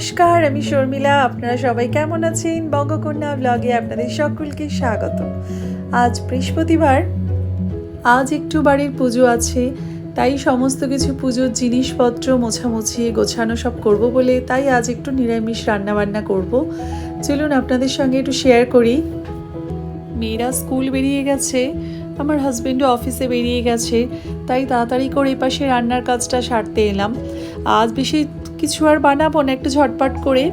নমস্কার, আমি শর্মিলা। আপনারা সবাই কেমন আছেন? বঙ্গকন্যা ব্লগে আপনাদের সকলকে স্বাগত আজ বৃহস্পতিবার। আজ একটু বাড়ির পুজো আছে, তাই সমস্ত কিছু পুজোর জিনিসপত্র মোছামুছি গোছানো সব করব বলে, তাই আজ একটু নিরামিষ রান্নাবান্না করব। চলুন আপনাদের সঙ্গে একটু শেয়ার করি। মেয়েরা স্কুল বেরিয়ে গেছে, আমার হাজব্যান্ডও অফিসে বেরিয়ে গেছে, তাই তাড়াতাড়ি করে এপাশে রান্নার কাজটা সারতে এলাম। আজ বেশি কিছু আর বানাবো না, একটু ঝটপট করে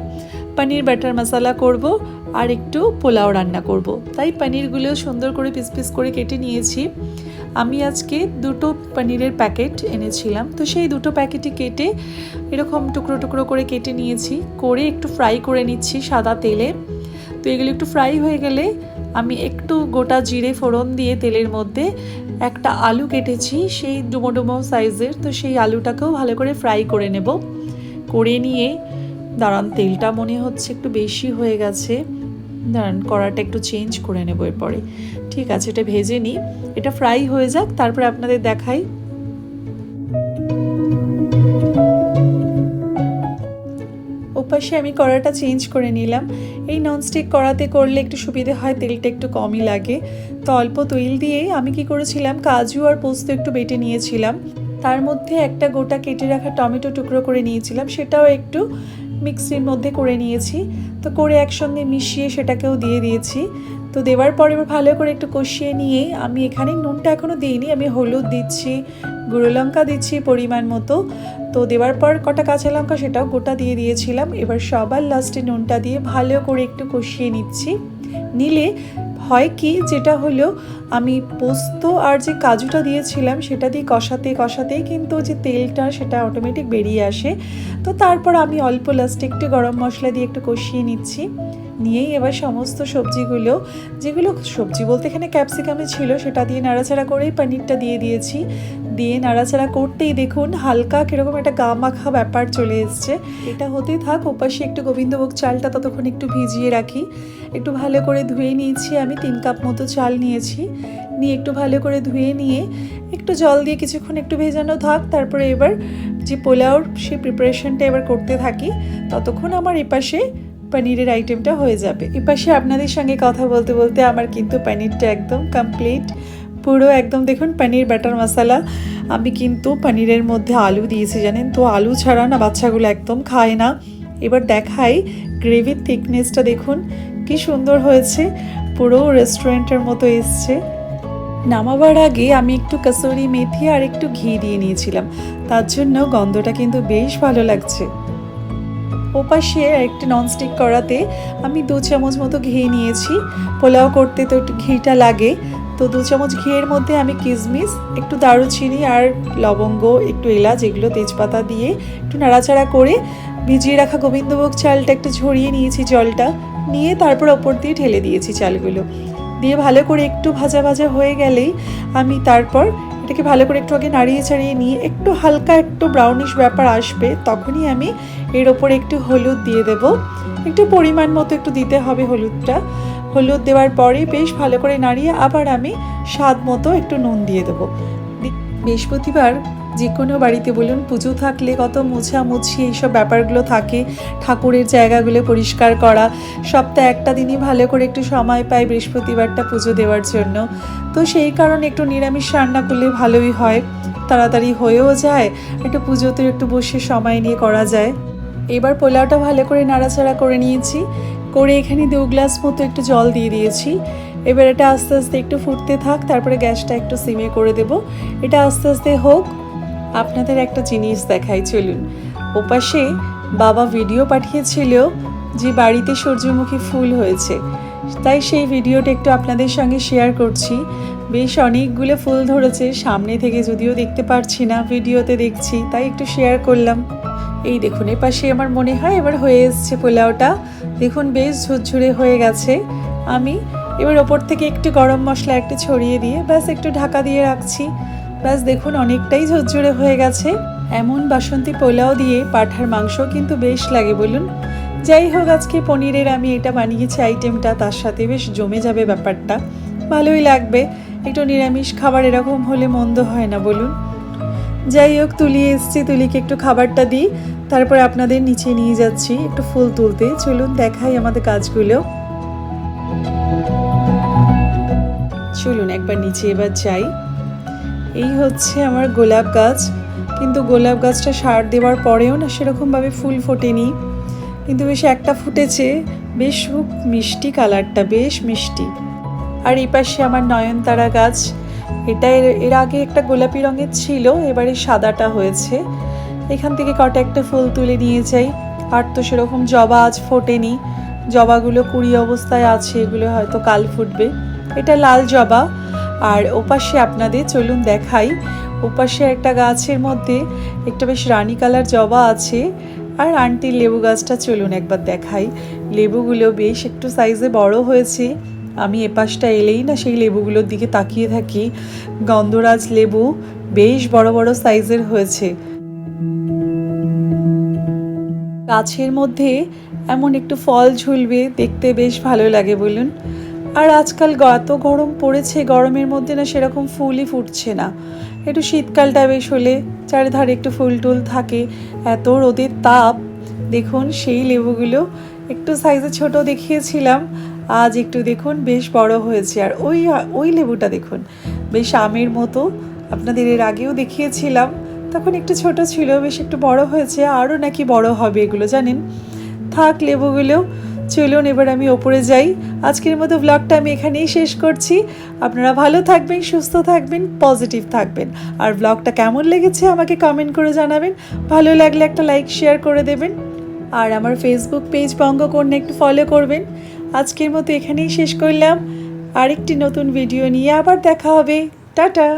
পনির বাটার মশলা করব আর একটু পোলাও রান্না করব। তাই পনিরগুলো সুন্দর করে পিস পিস করে কেটে নিয়েছি। আমি আজকে দুটো পনিরের প্যাকেট এনেছিলাম। তো সেই দুটো প্যাকেটে কেটে এরকম টুকরো টুকরো করে কেটে নিয়েছি। করে একটু ফ্রাই করে নিচ্ছি সাদা তেলে। তো এগুলো একটু ফ্রাই হয়ে গেলে আমি একটু গোটা জিরে ফোড়ন দিয়ে তেলের মধ্যে একটা আলু কেটেছি, সেই ডুমো ডুমো সাইজের, তো সেই আলুটাকেও ভালো করে ফ্রাই করে নেব। করে নিয়ে, দাঁড়ান, তেলটা মনে হচ্ছে একটু বেশি হয়ে গেছে। দাঁড়ান কড়াটা একটু চেঞ্জ করে নেব এরপরে। ঠিক আছে, এটা ভেজে নিই। এটা ফ্রাই হয়ে যাক, তারপরে আপনাদের দেখাই। ওপাশে আমি কড়াটা চেঞ্জ করে নিলাম। এই ননস্টিক কড়াতে করলে একটু সুবিধে হয়, তেলটা একটু কমই লাগে। তো অল্প তেল দিয়ে আমি কি করেছিলাম, কাজু আর পোস্ত একটু বেটে নিয়েছিলাম। তার মধ্যে একটা গোটা কেটে রাখা টমেটো টুকরো করে নিয়েছিলাম, সেটাও একটু মিক্সির মধ্যে করে নিয়েছি। তো করে একসঙ্গে মিশিয়ে সেটাকেও দিয়ে দিয়েছি। তো দেওয়ার পরে এবার ভালো করে একটু কষিয়ে নিয়ে আমি এখানে নুনটা এখনও দিইনি, আমি হলুদ দিচ্ছি, গুঁড়ো লঙ্কা দিচ্ছি পরিমাণ মতো। তো দেওয়ার পর কটা কাঁচা লঙ্কা সেটাও গোটা দিয়ে দিয়েছিলাম। এবার সবার লাস্টে নুনটা দিয়ে ভালো করে একটু কষিয়ে নিচ্ছি। নিলে হয় কি, যেটা হলো আমি পোস্ত আর যে কাজুটা দিয়েছিলাম সেটা দিয়ে কষাতে কষাতেই কিন্তু যে তেলটা সেটা অটোমেটিক বেরিয়ে আসে। তো তারপর আমি অল্প লাস্টে একটু গরম মশলা দিয়ে একটু কষিয়ে নিচ্ছি। নিয়েই এবার সমস্ত সবজিগুলো, যেগুলো সবজি বলতে এখানে ক্যাপসিকামে ছিল, সেটা দিয়ে নাড়াচাড়া করেই পনিরটা দিয়ে দিয়েছি। দিয়ে নাড়াচাড়া করতেই দেখুন হালকা কীরকম একটা গা মাখা ব্যাপার চলে এসছে। এটা হতেই থাক, ওপাশে একটু গোবিন্দভোগ চালটা ততক্ষণ একটু ভিজিয়ে রাখি। একটু ভালো করে ধুয়ে নিয়েছি আমি, তিন কাপ মতো চাল নিয়েছি। নিয়ে একটু ভালো করে ধুয়ে নিয়ে একটু জল দিয়ে কিছুক্ষণ একটু ভেজানো থাক, তারপরে এবার যে পোলাওর সেই প্রিপারেশনটা এবার করতে থাকি, ততক্ষণ আমার এপাশে পনিরের আইটেমটা হয়ে যাবে। এপাশে আপনাদের সঙ্গে কথা বলতে বলতে আমার কিন্তু পনিরটা একদম কমপ্লিট পুরো একদম দেখুন পনির বাটার মশলা। আমি কিন্তু পনিরের মধ্যে আলু দিয়েছি, জানেন তো? আলু ছাড়া না বাচ্চাগুলো একদম খায় না। এবার দেখাই গ্রেভির থিকনেসটা দেখুন, কি সুন্দর হয়েছে। পুরো রেস্টুরেন্টের মতো এসছে। নামাবার আগে আমি একটু কাসুরি মেথি আর একটু ঘি দিয়ে নিয়েছিলাম। তার জন্য গন্ধটা কিন্তু বেশ ভালো লাগছে। ওপাশে একটি ননস্টিক করাতে আমি দু চামচ মতো ঘি নিয়েছি। পোলাও করতে তো একটু ঘিটা লাগে। তো দু চামচ ঘিয়ের মধ্যে আমি কিশমিশ একটু দারুচিনি আর লবঙ্গ, একটু এলাচ, এগুলো তেজপাতা দিয়ে একটু নাড়াচাড়া করে ভিজিয়ে রাখা গোবিন্দভোগ চালটা একটু ঝরিয়ে নিয়েছি জলটা। নিয়ে তারপর ওপর দিয়ে ঢেলে দিয়েছি চালগুলো। দিয়ে ভালো করে একটু ভাজা ভাজা হয়ে গেলেই আমি তারপর এটাকে ভালো করে একটু আগে নাড়িয়ে ছাড়িয়ে নিয়ে একটু হালকা একটু ব্রাউনিশ ব্যাপার আসবে, তখনই আমি এর ওপর একটু হলুদ দিয়ে দেব। একটু পরিমাণ মতো একটু দিতে হবে হলুদটা। হলুদ দেওয়ার পরে বেশ ভালো করে নাড়িয়ে আবার আমি স্বাদ মতো একটু নুন দিয়ে দেবো। বৃহস্পতিবার যে কোনো বাড়িতে বলুন, পুজো থাকলে কত মোছামুছি এইসব ব্যাপারগুলো থাকে, ঠাকুরের জায়গাগুলো পরিষ্কার করা, সপ্তাহে একটা দিনই ভালো করে একটু সময় পাই বৃহস্পতিবারটা পুজো দেওয়ার জন্য। তো সেই কারণে একটু নিরামিষ রান্না করলে ভালোই হয়, তাড়াতাড়ি হয়েও যায়, একটু পুজোতে একটু বসে সময় নিয়ে করা যায়। এবার পোলাওটা ভালো করে নাড়াচাড়া করে নিয়েছি, করে এখানে দু গ্লাস মতো একটু জল দিয়ে দিয়েছি। এবার এটা আস্তে আস্তে একটু ফুটতে থাক, তারপরে গ্যাসটা একটু সিমে করে দেব। এটা আস্তে আস্তে হোক আপনাদের একটা জিনিস দেখাই, চলুন। ওপাশে বাবা ভিডিও পাঠিয়েছিল যে বাড়িতে সূর্যমুখী ফুল হয়েছে। তাই সেই ভিডিওটা একটু আপনাদের সঙ্গে শেয়ার করছি। বেশ অনেকগুলো ফুল ধরেছে, সামনে থেকে যদিও দেখতে পারছি না ভিডিওতে দেখছি, তাই একটু শেয়ার করলাম। এই দেখুন এ পাশে আমার মনে হয় এবার হয়ে এসছে পোলাওটা। দেখুন, বেশ ঝুরঝুরে হয়ে গেছে। আমি এবার ওপর থেকে একটু গরম মশলা একটু ছড়িয়ে দিয়ে, ব্যাস একটু ঢাকা দিয়ে রাখছি। ব্যাস দেখুন অনেকটাই ঝরঝরে হয়ে গেছে। এমন বাসন্তী পোলাও দিয়ে পাঠার মাংস কিন্তু বেশ লাগে বলুন। যাই হোক, আজকে পনিরের আমি এটা বানিয়েছি আইটেমটা, তার সাথে বেশ জমে যাবে ব্যাপারটা। ভালোই লাগবে। একটু নিরামিষ খাবার এরকম হলে মন্দ হয় না বলুন। যাই হোক, তুলি এসছি, তুলিকে একটু খাবারটা দিই। তারপর আপনাদের নিচে নিয়ে যাচ্ছি, একটু ফুল তুলতে। চলুন, দেখাই আমাদের কাজগুলো। চলুন, একবার নিচে এবার যাই। এই হচ্ছে আমার গোলাপ গাছ। কিন্তু গোলাপ গাছটা সার দেওয়ার পরেও না সেরকমভাবে ফুল ফোটেনি। কিন্তু বেশ একটা ফুটেছে, বেশ খুব মিষ্টি কালারটা, বেশ মিষ্টি। আর এই পাশে আমার নয়নতারা গাছ। এটা এর আগে একটা গোলাপি রঙের ছিল, এবারে সাদাটা হয়েছে। এখান থেকে কটা একটা ফুল তুলে নিয়ে যাই। আর তো সেরকম জবা আজ ফোটেনি। জবাগুলো কুড়ি অবস্থায় আছে, এগুলো হয়তো কাল ফুটবে। এটা লাল জবা। আর ওপাশে আপনাদের চলুন দেখাই। ওপাশে একটা গাছের মধ্যে একটা বেশ রানী কালার জবা আছে। আর আন্টির লেবু গাছটা চলুন একবার দেখাই। লেবুগুলো বেশ একটু সাইজে বড় হয়েছে। আমি এপাশটা এলেই না সেই লেবুগুলোর দিকে তাকিয়ে থাকি। গন্ধরাজ লেবু বেশ বড় বড় সাইজের হয়েছে। গাছের মধ্যে এমন একটু ফল ঝুলবে, দেখতে বেশ ভালো লাগে বলুন। আর আজকাল এত গরম পড়েছে গরমের মধ্যে না সেরকম ফুলই ফুটছে না। একটু শীতকালটা বেশ হলে চারিধারে একটু ফুল টুল থাকে, এত রোদের তাপ। দেখুন সেই লেবুগুলো একটু সাইজে ছোট দেখিয়েছিলাম, আজ একটু দেখুন বেশ বড় হয়েছে। আর ওই ওই লেবুটা দেখুন, বেশ আমের মতো। আপনাদের এর আগেও দেখিয়েছিলাম, তখন একটু ছোট ছিল, বেশ একটু বড় হয়েছে, আরও নাকি বড় হবে এগুলো, জানেন? থাক লেবুগুলো চলুন, এবার আমি ওপরে যাই। আজকের মতো ব্লগটা আমি এখানেই শেষ করছি। আপনারা ভালো থাকবেন, সুস্থ থাকবেন পজিটিভ থাকবেন। আর ব্লগটা কেমন লেগেছে আমাকে কমেন্ট করে জানাবেন। ভালো লাগলে একটা লাইক শেয়ার করে দেবেন। আর আমার ফেসবুক পেজ বঙ্গকন্যা একটু ফলো করবেন। আজকের মতো এখানেই শেষ করলাম। আরেকটি নতুন ভিডিও নিয়ে আবার দেখা হবে। টাটা!